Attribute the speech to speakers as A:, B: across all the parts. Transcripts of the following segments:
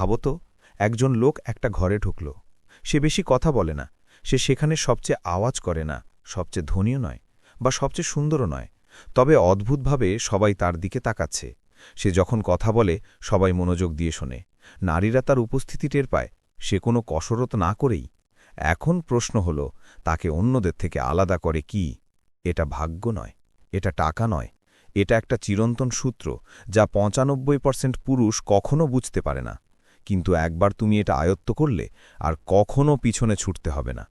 A: ভাবো তো, একজন লোক একটা ঘরে ঢুকল। সে বেশি কথা বলে না। সে সেখানে সবচেয়ে আওয়াজ করে না, সবচেয়ে ধনীও নয় বা সবচেয়ে সুন্দরও নয়। তবে অদ্ভুতভাবে সবাই তার দিকে তাকাচ্ছে। সে যখন কথা বলে, সবাই মনোযোগ দিয়ে শোনে। নারীরা তার উপস্থিতি টের পায়। সে কোনো কসরত না করেই। এখন প্রশ্ন হল, তাকে অন্যদের থেকে আলাদা করে কি? এটা ভাগ্য নয়, এটা টাকা নয়, এটা একটা চিরন্তন সূত্র যা পঁচানব্বই পার্সেন্ট পুরুষ কখনো বুঝতে পারে না। কিন্তু একবার তুমি এটা আয়ত্ত করলে আর কখনও পিছনে ছুটতে হবে না।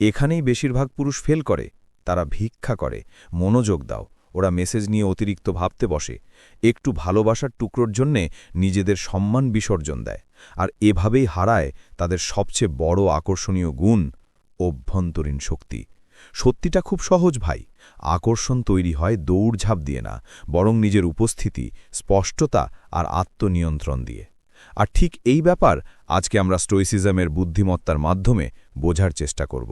A: এখানেই বেশিরভাগ পুরুষ ফেল করে, তারা ভিক্ষা করে, মনোযোগ দাও, ওরা মেসেজ নিয়ে অতিরিক্ত ভাবতে বসে, একটু ভালোবাসার টুকরোর জন্যে নিজেদের সম্মান বিসর্জন দেয়, আর এভাবেই হারায় তাদের সবচেয়ে বড় আকর্ষণীয় গুণ, অভ্যন্তরীণ শক্তি। সত্যিটা খুব সহজ ভাই, আকর্ষণ তৈরি হয় দৌড়ঝাঁপ দিয়ে না, বরং নিজের উপস্থিতি, স্পষ্টতা আর আত্মনিয়ন্ত্রণ দিয়ে। আর ঠিক এই ব্যাপার আজকে আমরা স্টোইসিজমের বুদ্ধিমত্তার মাধ্যমে বোঝার চেষ্টা করব।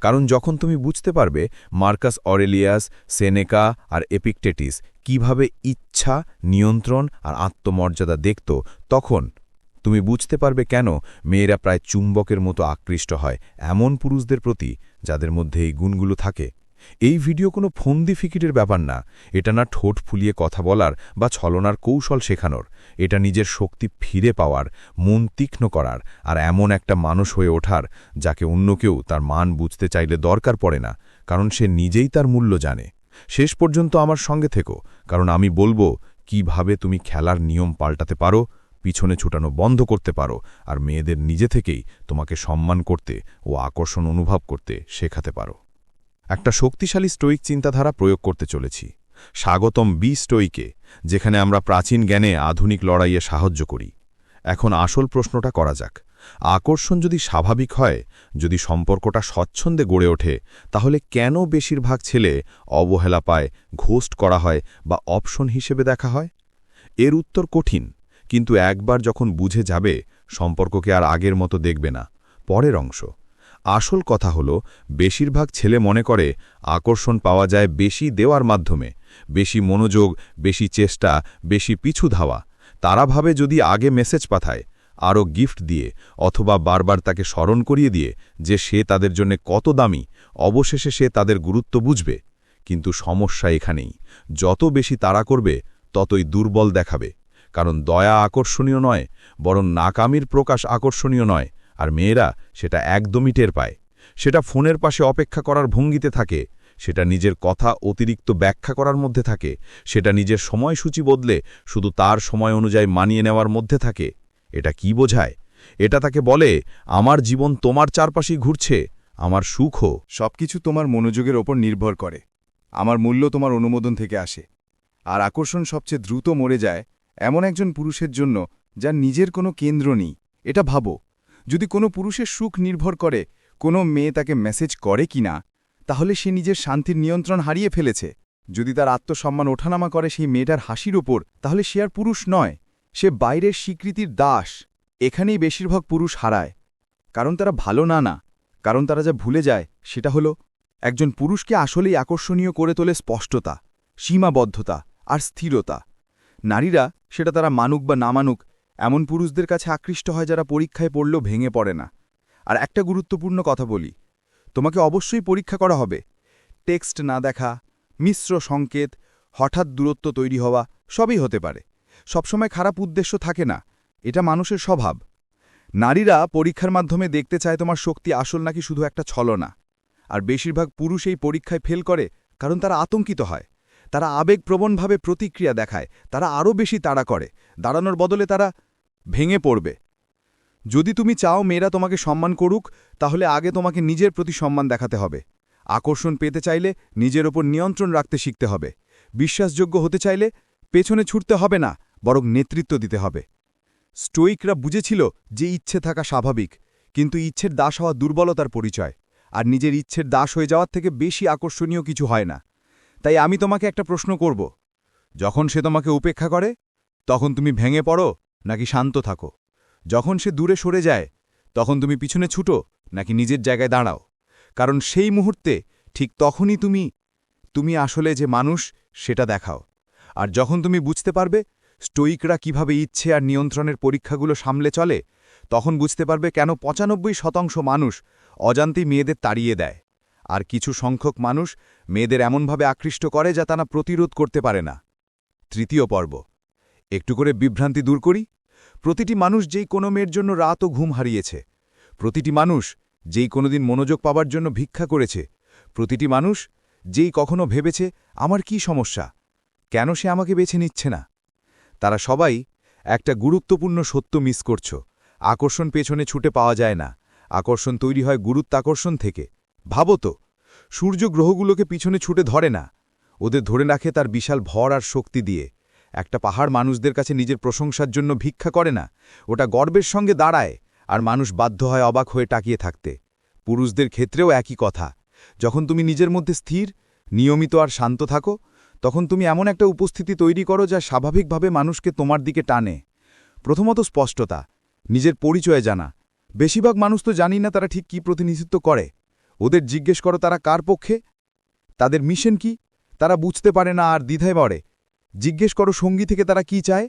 A: কারণ যখন তুমি বুঝতে পারবে মার্কাস অরেলিয়াস, সেনেকা আর এপিকটেটিস কীভাবে ইচ্ছা, নিয়ন্ত্রণ আর আত্মমর্যাদা দেখত, তখন তুমি বুঝতে পারবে কেন মেয়েরা প্রায় চুম্বকের মতো আকৃষ্ট হয় এমন পুরুষদের প্রতি যাদের মধ্যে এই গুণগুলো থাকে। এই ভিডিও কোনো ফন্দি ফিকিরের ব্যাপার না। এটা না ঠোঁট ফুলিয়ে কথা বলার বা ছলনার কৌশল শেখানোর। এটা নিজের শক্তি ফিরে পাওয়ার, মন তীক্ষ্ণ করার আর এমন একটা মানুষ হয়ে ওঠার যাকে অন্য কেউ তার মান বুঝতে চাইলে দরকার পড়ে না, কারণ সে নিজেই তার মূল্য জানে। শেষ পর্যন্ত আমার সঙ্গে থেকো, কারণ আমি বলব, কীভাবে তুমি খেলার নিয়ম পাল্টাতে পারো, পিছনে ছুটানো বন্ধ করতে পারো আর মেয়েদের নিজে থেকেই তোমাকে সম্মান করতে ও আকর্ষণ অনুভব করতে শেখাতে পারো। একটা শক্তিশালী স্টোইক চিন্তাধারা প্রয়োগ করতে চলেছি। স্বাগতম বি স্টোইকে, যেখানে আমরা প্রাচীন জ্ঞানে আধুনিক লড়াইয়ে সাহায্য করি। এখন আসল প্রশ্নটা করা যাক। আকর্ষণ যদি স্বাভাবিক হয়, যদি সম্পর্কটা স্বচ্ছন্দে গড়ে ওঠে, তাহলে কেন বেশিরভাগ ছেলে অবহেলা পায়, ঘোস্ট করা হয় বা অপশন হিসেবে দেখা হয়? এর উত্তর কঠিন, কিন্তু একবার যখন বুঝে যাবে, সম্পর্ককে আর আগের মতো দেখবে না। পরের অংশ আসল কথা হল, বেশিরভাগ ছেলে মনে করে, আকর্ষণ পাওয়া যায় বেশি দেওয়ার মাধ্যমে। বেশি মনোযোগ, বেশি চেষ্টা, বেশি পিছু ধাওয়া। তারা ভাবে যদি আগে মেসেজ পাঠায়, আরও গিফট দিয়ে, অথবা বারবার তাকে স্মরণ করিয়ে দিয়ে যে সে তাদের জন্য কত দামি, অবশেষে সে তাদের গুরুত্ব বুঝবে। কিন্তু সমস্যা এখানেই, যত বেশি তাড়া করবে, ততই দুর্বল দেখাবে। কারণ দয়া আকর্ষণীয় নয়, বরং নাকামির প্রকাশ আকর্ষণীয় নয়। আর মেয়েরা সেটা একদমই টের পায়। সেটা ফোনের পাশে অপেক্ষা করার ভঙ্গিতে থাকে, সেটা নিজের কথা অতিরিক্ত ব্যাখ্যা করার মধ্যে থাকে, সেটা নিজের সময়সূচি বদলে শুধু তার সময় অনুযায়ী মানিয়ে নেওয়ার মধ্যে থাকে। এটা কি বোঝায়? এটা তাকে বলে, আমার জীবন তোমার চারপাশেই ঘুরছে, আমার সুখও
B: সবকিছু তোমার মনোযোগের ওপর নির্ভর করে। আমার মূল্য তোমার অনুমোদন থেকে আসে। আর আকর্ষণ সবচেয়ে দ্রুত মরে যায় এমন একজন পুরুষের জন্য, যার নিজের কোনো কেন্দ্র নেই। এটা ভাবো। যদি কোনো পুরুষের সুখ নির্ভর করে, কোনো মেয়ে তাকে মেসেজ করে কি না, তাহলে সে নিজের শান্তির নিয়ন্ত্রণ হারিয়ে ফেলেছে। যদি তার আত্মসম্মান ওঠানামা করে সেই মেয়েটার হাসির ওপর তাহলে সে আর পুরুষ নয়, সে বাইরের স্বীকৃতির দাস। এখানেই বেশিরভাগ পুরুষ হারায়। কারণ তারা ভালো না না, কারণ তারা যা ভুলে যায়, সেটা হলো, একজন পুরুষকে আসলেই আকর্ষণীয় করে তোলে স্পষ্টতা, সীমাবদ্ধতা আর স্থিরতা। নারীরা সেটা তারা মানুক বা না মানুক এমন পুরুষদের কাছে আকৃষ্ট হয় যারা পরীক্ষায় পড়লেও ভেঙে পড়ে না। আর একটা গুরুত্বপূর্ণ কথা বলি, তোমাকে অবশ্যই পরীক্ষা করা হবে। টেক্সট না দেখা, মিশ্র সংকেত, হঠাৎ দূরত্ব তৈরি হওয়া, সবই হতে পারে। সবসময় খারাপ উদ্দেশ্য থাকে না, এটা মানুষের স্বভাব। নারীরা পরীক্ষার মাধ্যমে দেখতে চায় তোমার শক্তি আসল নাকি শুধু একটা ছলনা। আর বেশিরভাগ পুরুষ এই পরীক্ষায় ফেল করে কারণ তারা আতঙ্কিত হয়। তারা আবেগপ্রবণভাবে প্রতিক্রিয়া দেখায়, তারা আরও বেশি তাড়া করে। দাঁড়ানোর বদলে তারা ভেঙে পড়বে। যদি তুমি চাও মেয়েরা তোমাকে সম্মান করুক, তাহলে আগে তোমাকে নিজের প্রতি সম্মান দেখাতে হবে। আকর্ষণ পেতে চাইলে নিজের ওপর নিয়ন্ত্রণ রাখতে শিখতে হবে। বিশ্বাসযোগ্য হতে চাইলে পেছনে ছুটতে হবে না, বরং নেতৃত্ব দিতে হবে। স্টোইকরা বুঝেছিল যে ইচ্ছে থাকা স্বাভাবিক, কিন্তু ইচ্ছের দাস হওয়া দুর্বলতার পরিচয়, আর নিজের ইচ্ছের দাস হয়ে যাওয়ার থেকে বেশি আকর্ষণীয় কিছু হয় না। তাই আমি তোমাকে একটা প্রশ্ন করব। যখন সে তোমাকে উপেক্ষা করে, তখন তুমি ভেঙে পড়ো নাকি শান্ত থাকো। যখন সে দূরে সরে যায়, তখন তুমি পিছনে ছুটো, নাকি নিজের জায়গায় দাঁড়াও। কারণ সেই মুহূর্তে ঠিক তখনই তুমি তুমি আসলে যে মানুষ, সেটা দেখাও। আর যখন তুমি বুঝতে পারবে স্টোইকরা কীভাবে ইচ্ছে আর নিয়ন্ত্রণের পরীক্ষাগুলো সামলে চলে, তখন বুঝতে পারবে কেন পঁচানব্বই শতাংশ মানুষ অজান্তেই মেয়েদের তাড়িয়ে দেয়। আর কিছু সংখ্যক মানুষ মেয়েদের এমনভাবে আকৃষ্ট করে যা তারা প্রতিরোধ করতে পারে না। তৃতীয় পর্ব। একটু করে বিভ্রান্তি দূর করি। প্রতিটি মানুষ যেই কোনো মেয়ের জন্য রাত ও ঘুম হারিয়েছে। প্রতিটি মানুষ যেই কোনোদিন মনোযোগ পাবার জন্য ভিক্ষা করেছে। প্রতিটি মানুষ যেই কখনো ভেবেছে, আমার কি সমস্যা? কেন সে আমাকে বেছে নিচ্ছে না? তারা সবাই একটা গুরুত্বপূর্ণ সত্য মিস করছ। আকর্ষণ পেছনে ছুটে পাওয়া যায় না। আকর্ষণ তৈরি হয় গুরুত্বাকর্ষণ থেকে। ভাবো তো, সূর্য গ্রহগুলোকে পিছনে ছুটে ধরে না। ওদের ধরে রাখে তার বিশাল ভর আর শক্তি দিয়ে। একটা পাহাড় মানুষদের কাছে নিজের প্রশংসার জন্য ভিক্ষা করে না। ওটা গর্বের সঙ্গে দাঁড়ায়, আর মানুষ বাধ্য হয় অবাক হয়ে টাকিয়ে থাকতে। পুরুষদের ক্ষেত্রেও একই কথা। যখন তুমি নিজের মধ্যে স্থির, নিয়মিত আর শান্ত থাকো, তখন তুমি এমন একটা উপস্থিতি তৈরি করো যা স্বাভাবিকভাবে মানুষকে তোমার দিকে টানে। প্রথমত স্পষ্টতা, নিজের পরিচয় জানা। বেশিরভাগ মানুষ তো জানি না তারা ঠিক কি প্রতিনিধিত্ব করে। ওদের জিজ্ঞেস করো তারা কার পক্ষে? তাদের মিশন কি? তারা বুঝতে পারে না আর দ্বিধায় পড়ে। জিজ্ঞেস করো সঙ্গী থেকে তারা কি চায়?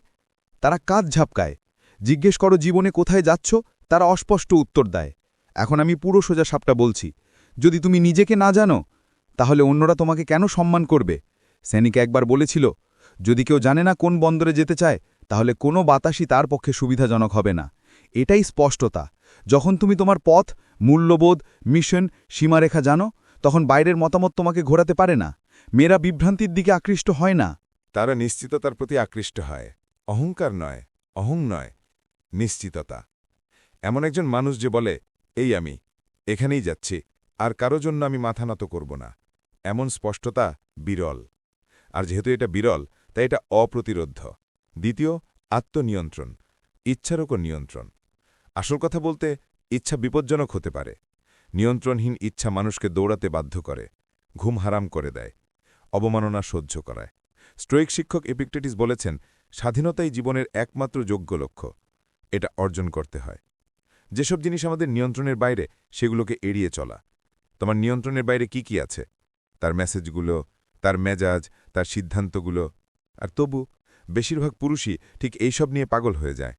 B: তারা কাজ ঝাপকায়। জিজ্ঞেস করো জীবনে কোথায় যাচ্ছ? তারা অস্পষ্ট উত্তর দেয়। এখন আমি পুরো সোজা সাপটা বলছি। যদি তুমি নিজেকে না জানো, তাহলে অন্যরা তোমাকে কেন সম্মান করবে? সেনিকা একবার বলেছিল, যদি কেউ জানে না কোন বন্দরে যেতে চায়, তাহলে কোনো বাতাসই তার পক্ষে সুবিধাজনক হবে না। এটাই স্পষ্টতা। যখন তুমি তোমার পথ, মূল্যবোধ, মিশন, সীমারেখা জানো, তখন বাইরের মতামত তোমাকে ঘোরাতে পারে না। মেয়েরা বিভ্রান্তির দিকে আকৃষ্ট হয় না।
C: তারা নিশ্চিততার প্রতি আকৃষ্ট হয়। অহংকার নয়, অহং নয়, নিশ্চিততা। এমন একজন মানুষ যে বলে, এই আমি, এখানেই যাচ্ছি, আর কারও জন্য আমি মাথা নত করব না। এমন স্পষ্টতা বিরল। আর যেহেতু এটা বিরল, তাই এটা অপ্রতিরোধ্য। দ্বিতীয়, আত্মনিয়ন্ত্রণ ইচ্ছার ওপর নিয়ন্ত্রণ। আসল কথা বলতে, ইচ্ছা বিপজ্জনক হতে পারে। নিয়ন্ত্রণহীন ইচ্ছা মানুষকে দৌড়াতে বাধ্য করে, ঘুম হারাম করে দেয়, অবমাননা সহ্য করায়। স্ট্রোইক শিক্ষক এপিকটেটিস বলেছেন, স্বাধীনতাই জীবনের একমাত্র যোগ্য লক্ষ্য। এটা অর্জন করতে হয়। যেসব জিনিস আমাদের নিয়ন্ত্রণের বাইরে, সেগুলোকে এড়িয়ে চলা। তোমার নিয়ন্ত্রণের বাইরে কি কি আছে? তার মেসেজগুলো তার মেজাজ, তার সিদ্ধান্তগুলো। আর তবু, বেশিরভাগ পুরুষই ঠিক এইসব নিয়ে পাগল হয়ে যায়।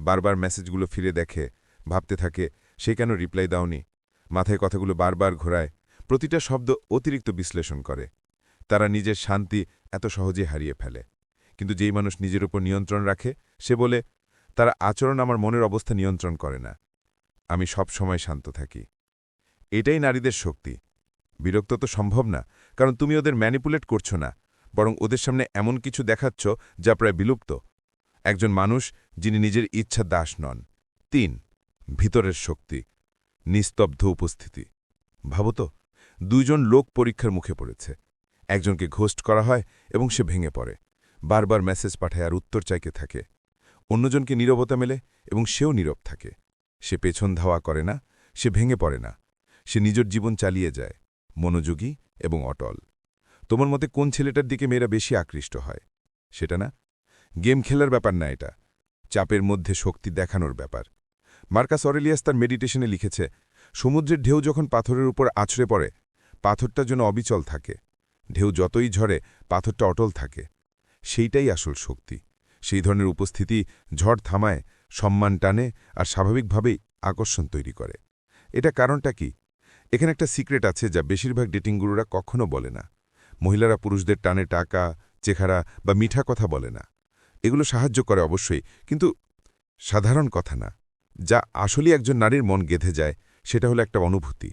C: বারবার মেসেজগুলো ফিরে দেখে, ভাবতে থাকে, সে কেন রিপ্লাই দাওনি? মাথায় কথাগুলো বারবার ঘোরায়। প্রতিটা শব্দ অতিরিক্ত বিশ্লেষণ করে। তারা নিজের শান্তি এত সহজে হারিয়ে ফেলে। কিন্তু যেই মানুষ নিজের উপর নিয়ন্ত্রণ রাখে, সে বলে, তারা আচরণ আমার মনের অবস্থা নিয়ন্ত্রণ করে না। আমি সব সময় শান্ত থাকি। এটাই নারীদের শক্তি। বিরক্ত তো সম্ভব না, কারণ তুমি ওদের ম্যানিপুলেট করছ না, বরং ওদের সামনে এমন কিছু দেখাচ্ছ যা প্রায় বিলুপ্ত। একজন মানুষ যিনি নিজের ইচ্ছা দাস নন। তিন, ভিতরের শক্তি, নিস্তব্ধ উপস্থিতি। ভাবত দুইজন লোক পরীক্ষার মুখে পড়েছে। একজনকে ঘোস্ট করা হয় এবং সে ভেঙে পড়ে। বারবার মেসেজ পাঠায় আর উত্তর চাইকে থাকে। অন্যজনকে নীরবতা মেলে এবং সেও নীরব থাকে। সে পেছন ধাওয়া করে না, সে ভেঙে পড়ে না। সে নিজের জীবন চালিয়ে যায়, মনোযোগী এবং অটল। তোমার মতে কোন ছেলেটার দিকে মেয়েরা বেশি আকৃষ্ট হয়? সেটা না। গেম খেলার ব্যাপার না এটা। চাপের মধ্যে শক্তি দেখানোর ব্যাপার। মার্কাস অরেলিয়াস তার মেডিটেশনে লিখেছে, সমুদ্রের ঢেউ যখন পাথরের উপর আছড়ে পড়ে, পাথরটা যেন অবিচল থাকে। ঢেউ যতই ঝরে, পাথরটা অটল থাকে। সেইটাই আসল শক্তি। সেই ধরনের উপস্থিতি ঝড় থামায়, সম্মান টানে আর স্বাভাবিকভাবেই আকর্ষণ তৈরি করে। এটা কারণটা কি? এখানে একটা সিক্রেট আছে যা বেশিরভাগ ডেটিং গুরুরা কখনো বলে না। মহিলারা পুরুষদের টানে টাকা, চেহারা বা মিঠা কথা বলে না। এগুলো সাহায্য করে অবশ্যই, কিন্তু সাধারণ কথা না। যা আসলে একজন নারীর মন গেঁথে যায়, সেটা হলো একটা অনুভূতি।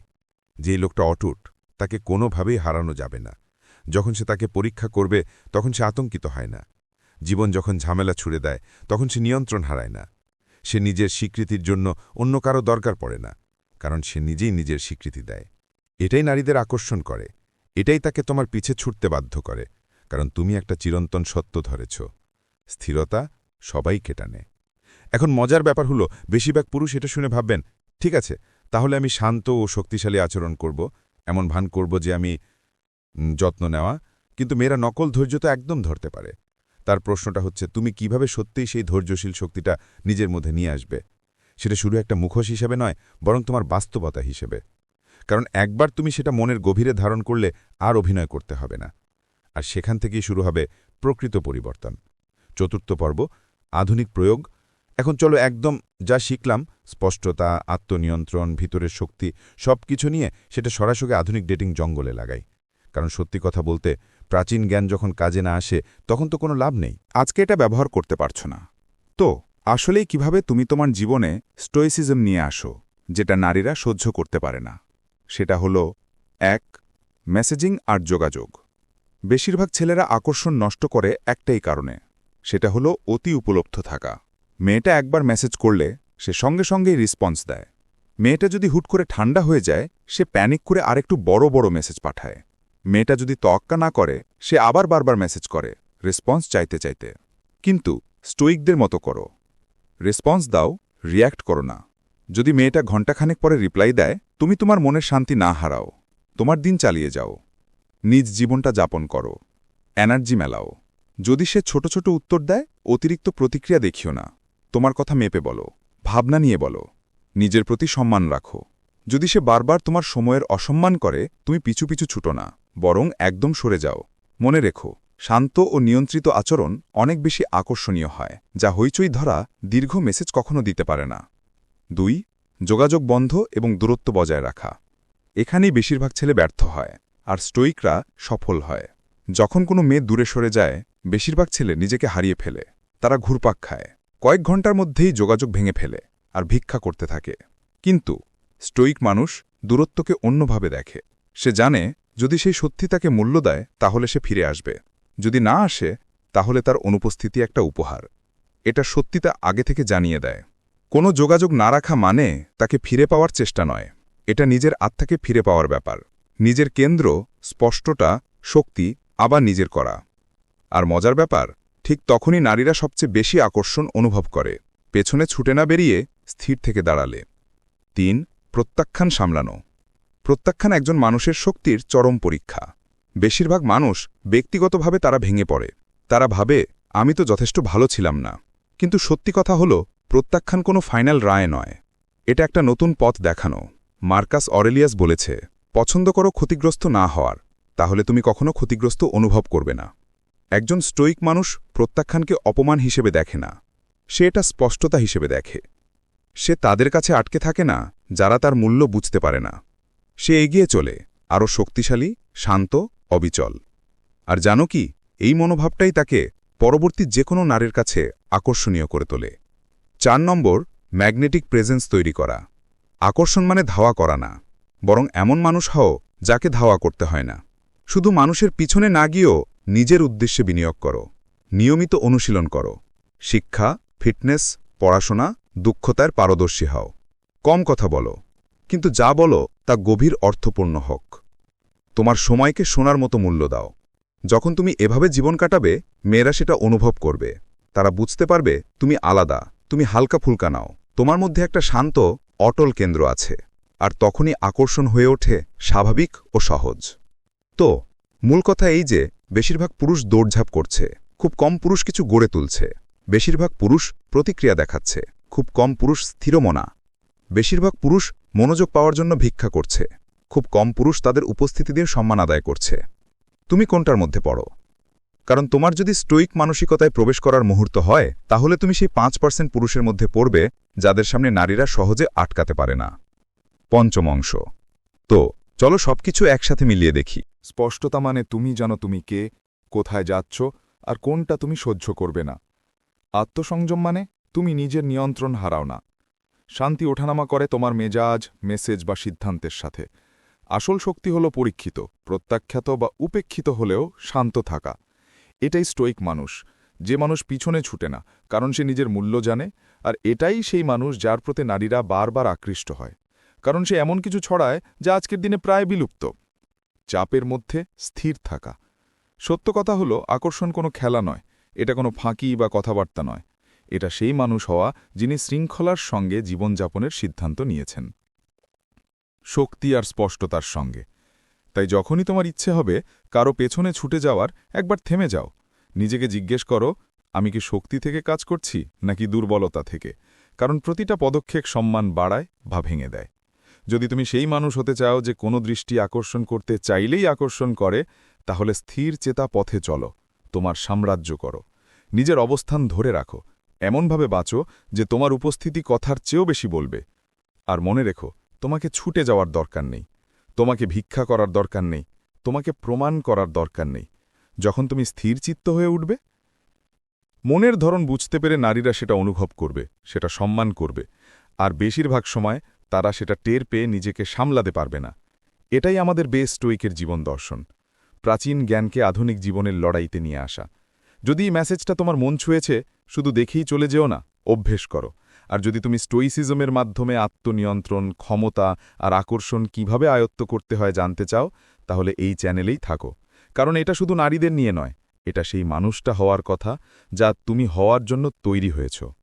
C: যে লোকটা অটুট, তাকে কোনোভাবেই হারানো যাবে না। যখন সে তাকে পরীক্ষা করবে, তখন সে আতঙ্কিত হয় না। জীবন যখন ঝামেলা ছুড়ে দেয়, তখন সে নিয়ন্ত্রণ হারায় না। সে নিজের স্বীকৃতির জন্য অন্য কারও দরকার পড়ে না, কারণ সে নিজেই নিজের স্বীকৃতি দেয়। এটাই নারীদের আকর্ষণ করে। এটাই তাকে তোমার পিছে ছুটতে বাধ্য করে, কারণ তুমি একটা চিরন্তন সত্য ধরেছ। স্থিরতা সবাই কেটানে। এখন মজার ব্যাপার হলো, বেশিরভাগ পুরুষ এটা শুনে ভাববেন, ঠিক আছে, তাহলে আমি শান্ত ও শক্তিশালী আচরণ করব, এমন ভান করব যে আমি যত্ন নেওয়া, কিন্তু মেয়েরা নকল ধৈর্য তো একদম ধরতে পারে। তার প্রশ্নটা হচ্ছে, তুমি কীভাবে সত্যিই সেই ধৈর্যশীল শক্তিটা নিজের মধ্যে নিয়ে আসবে? সেটা শুরু একটা মুখোশ হিসেবে নয়, বরং তোমার বাস্তবতা হিসেবে। কারণ একবার তুমি সেটা মনের গভীরে ধারণ করলে আর অভিনয় করতে হবে না। আর সেখান থেকেই শুরু হবে প্রকৃত পরিবর্তন। চতুর্থ পর্ব, আধুনিক প্রয়োগ। এখন চলো একদম যা শিখলাম, স্পষ্টতা, আত্মনিয়ন্ত্রণ, ভিতরের শক্তি সব কিছু নিয়ে সেটা সরাসরি আধুনিক ডেটিং জঙ্গলে লাগাই। কারণ সত্যি কথা বলতে প্রাচীন জ্ঞান যখন কাজে না আসে, তখন তো কোনো লাভ নেই।
D: আজকে এটা ব্যবহার করতে পারছ না। তো, আসলেই কীভাবে তুমি তোমার জীবনে স্টোইসিজম নিয়ে আসো, যেটা নারীরা সহ্য করতে পারে না? সেটা হলো, এক মেসেজিং আর যোগাযোগ। বেশিরভাগ ছেলেরা আকর্ষণ নষ্ট করে একটাই কারণে, সেটা হলো অতি উপলব্ধ থাকা। মেয়েটা একবার মেসেজ করলে, সে সঙ্গে সঙ্গেই রেসপন্স দেয়। মেয়েটা যদি হুট করে ঠান্ডা হয়ে যায়, সে প্যানিক করে আরেকটু বড় বড় মেসেজ পাঠায়। মেয়েটা যদি তক্কা না করে, সে আবার বারবার মেসেজ করে, রেসপন্স চাইতে চাইতে। কিন্তু স্টোইকদের মতো করো। রেসপন্স দাও, রিয়্যাক্ট করো না। যদি মেয়েটা ঘণ্টাখানেক পরে রিপ্লাই দেয়, তুমি তোমার মনের শান্তি না হারাও। তোমার দিন চালিয়ে যাও। নিজ জীবনটা যাপন করো। এনার্জি মেলাও। যদি সে ছোট ছোট উত্তর দেয়, অতিরিক্ত প্রতিক্রিয়া দেখিও না। তোমার কথা মেপে বলো। ভাবনা নিয়ে বলো। নিজের প্রতি সম্মান রাখো। যদি সে বারবার তোমার সময়ের অসম্মান করে, তুমি পিছু পিছু ছুটো না। বরং একদম সরে যাও। মনে রেখো, শান্ত ও নিয়ন্ত্রিত আচরণ অনেক বেশি আকর্ষণীয় হয়, যা হইচই ধরা দীর্ঘ মেসেজ কখনো দিতে পারে না। দুই, যোগাযোগ বন্ধ এবং দূরত্ব বজায় রাখা। এখানেই বেশিরভাগ ছেলে ব্যর্থ হয়, আর স্টোইকরা সফল হয়। যখন কোনো মেয়ে দূরে সরে যায়, বেশিরভাগ ছেলে নিজেকে হারিয়ে ফেলে। তারা ঘুরপাক খায়। কয়েক ঘণ্টার মধ্যেই যোগাযোগ ভেঙে ফেলে, আর ভিক্ষা করতে থাকে। কিন্তু, স্টোইক মানুষ দূরত্বকে অন্যভাবে দেখে। সে জানে যদি সেই সত্যি তাকে মূল্য দেয়, তাহলে সে ফিরে আসবে। যদি না আসে, তাহলে তার অনুপস্থিতি একটা উপহার। এটা সত্যি তা আগে থেকে জানিয়ে দেয়। কোনো যোগাযোগ না রাখা মানে তাকে ফিরে পাওয়ার চেষ্টা নয়। এটা নিজের আত্মাকে ফিরে পাওয়ার ব্যাপার। নিজের কেন্দ্র, স্পষ্টটা, শক্তি, আবার নিজের করা। আর মজার ব্যাপার, ঠিক তখনই নারীরা সবচেয়ে বেশি আকর্ষণ অনুভব করে। পেছনে ছুটে না বেরিয়ে স্থির থেকে দাঁড়ালে। তিন, প্রত্যাখ্যান সামলানো। প্রত্যাখ্যান একজন মানুষের শক্তির চরম পরীক্ষা। বেশিরভাগ মানুষ ব্যক্তিগতভাবে তারা ভেঙে পড়ে। তারা ভাবে, আমি তো যথেষ্ট ভালো ছিলাম না। কিন্তু সত্যি কথা হল, প্রত্যাখ্যান কোনো ফাইনাল রায় নয়। এটা একটা নতুন পথ দেখানো। মার্কাস অরেলিয়াস বলেছে, পছন্দ করো ক্ষতিগ্রস্ত না হওয়ার, তাহলে তুমি কখনো ক্ষতিগ্রস্ত অনুভব করবে না। একজন স্টোইক মানুষ প্রত্যাখ্যানকে অপমান হিসেবে দেখে না। সে এটা স্পষ্টতা হিসেবে দেখে। সে তাদের কাছে আটকে থাকে না, যারা তার মূল্য বুঝতে পারে না। সে এগিয়ে চলে, আরও শক্তিশালী, শান্ত, অবিচল। আর জানো কি, এই মনোভাবটাই তাকে পরবর্তী যে কোনো নারীর কাছে আকর্ষণীয় করে তোলে। চার নম্বর, ম্যাগনেটিক প্রেজেন্স তৈরি করা। আকর্ষণ মানে ধাওয়া করা না, বরং এমন মানুষ হও যাকে ধাওয়া করতে হয় না। শুধু মানুষের পিছনে না গিয়েও নিজের উদ্দেশ্যে বিনিয়োগ করো, নিয়মিত অনুশীলন করো। শিক্ষা, ফিটনেস, পড়াশোনা, দুঃখতার পারদর্শী হও। কম কথা বলো। কিন্তু যা বলো তা গভীর অর্থপূর্ণ হোক। তোমার সময়কে সোনার মতো মূল্য দাও। যখন তুমি এভাবে জীবন কাটাবে, মেয়েরা সেটা অনুভব করবে। তারা বুঝতে পারবে, তুমি আলাদা, তুমি হালকা ফুলকা নাও। তোমার মধ্যে একটা শান্ত, অটল কেন্দ্র আছে। আর তখনই আকর্ষণ হয়ে ওঠে স্বাভাবিক ও সহজ। তো, মূল কথা এই যে, বেশিরভাগ পুরুষ দৌড়ঝাঁপ করছে। খুব কম পুরুষ কিছু গড়ে তুলছে। বেশিরভাগ পুরুষ প্রতিক্রিয়া দেখাচ্ছে। খুব কম পুরুষ স্থিরমনা। বেশিরভাগ পুরুষ মনোযোগ পাওয়ার জন্য ভিক্ষা করছে। খুব কম পুরুষ তাদের উপস্থিতি দিয়ে সম্মান আদায় করছে। তুমি কোনটার মধ্যে পড়ো? কারণ তোমার যদি স্টোইক মানসিকতায় প্রবেশ করার মুহূর্ত হয়, তাহলে তুমি সেই পাঁচ পার্সেন্ট পুরুষের মধ্যে পড়বে, যাদের সামনে নারীরা সহজে আটকাতে পারে না। পঞ্চম অংশ। তো, চলো সবকিছু একসাথে মিলিয়ে দেখি।
B: স্পষ্টতা মানে তুমি জানো তুমি কে, কোথায় যাচ্ছ, আর কোনটা তুমি সহ্য করবে না। আত্মসংযম মানে তুমি নিজের নিয়ন্ত্রণ হারাও না। শান্তি ওঠানামা করে তোমার মেজাজ, মেসেজ বা সিদ্ধান্তের সাথে। আসল শক্তি হল পরীক্ষিত, প্রত্যাখ্যাত বা উপেক্ষিত হলেও শান্ত থাকা। এটাই স্টোইক মানুষ। যে মানুষ পিছনে ছুটে না, কারণ সে নিজের মূল্য জানে, আর এটাই সেই মানুষ যার প্রতি নারীরা বারবার আকৃষ্ট হয়। কারণ সে এমন কিছু ছড়ায় যা আজকের দিনে প্রায় বিলুপ্ত। চাপের মধ্যে স্থির থাকা। সত্য কথা হলো, আকর্ষণ কোনো খেলা নয়। এটা কোনো ফাঁকি বা কথাবার্তা নয়। এটা সেই মানুষ হওয়া যিনি শৃঙ্খলার সঙ্গে জীবনযাপনের সিদ্ধান্ত নিয়েছেন। শক্তি আর স্পষ্টতার সঙ্গে। তাই যখনই তোমার ইচ্ছে হবে কারও পেছনে ছুটে যাওয়ার, একবার থেমে যাও। নিজেকে জিজ্ঞেস করো, আমি কি শক্তি থেকে কাজ করছি, নাকি দুর্বলতা থেকে? কারণ প্রতিটা পদক্ষেপ সম্মান বাড়ায় বা ভেঙে দেয়। যদি তুমি সেই মানুষ হতে চাও যে কোনো দৃষ্টি আকর্ষণ করতে চাইলেই আকর্ষণ করে, তাহলে স্থির চেতা পথে চলো, তোমার সাম্রাজ্য করো।
D: নিজের অবস্থান ধরে রাখো। এমনভাবে বাঁচো যে তোমার উপস্থিতি কথার চেয়েও বেশি বলবে। আর মনে রেখো, তোমাকে ছুটে যাওয়ার দরকার নেই। তোমাকে ভিক্ষা করার দরকার নেই। তোমাকে প্রমাণ করার দরকার নেই। যখন তুমি স্থিরচিত্ত হয়ে উঠবে, মনের ধরন বুঝতে পেরে নারীরা সেটা অনুভব করবে, সেটা সম্মান করবে। আর বেশিরভাগ সময় তারা সেটা টের পেয়ে নিজেকে সামলাতে পারবে না। এটাই আমাদের বেস্ট স্টোইকের জীবন দর্শন। প্রাচীন জ্ঞানকে আধুনিক জীবনের লড়াইতে নিয়ে আসা। যদি এই মেসেজটা তোমার মন ছুঁয়েছে, শুধু দেখেই চলে যেও না, অভ্যেস করো। আর যদি তুমি স্টোইসিজমের মাধ্যমে আত্মনিয়ন্ত্রণ, ক্ষমতা আর আকর্ষণ কীভাবে আয়ত্ত করতে হয় জানতে চাও, তাহলে এই চ্যানেলেই থাকো। কারণ এটা শুধু নারীদের নিয়ে নয়, এটা সেই মানুষটা হওয়ার কথা যা তুমি হওয়ার জন্য তৈরি হয়েছ।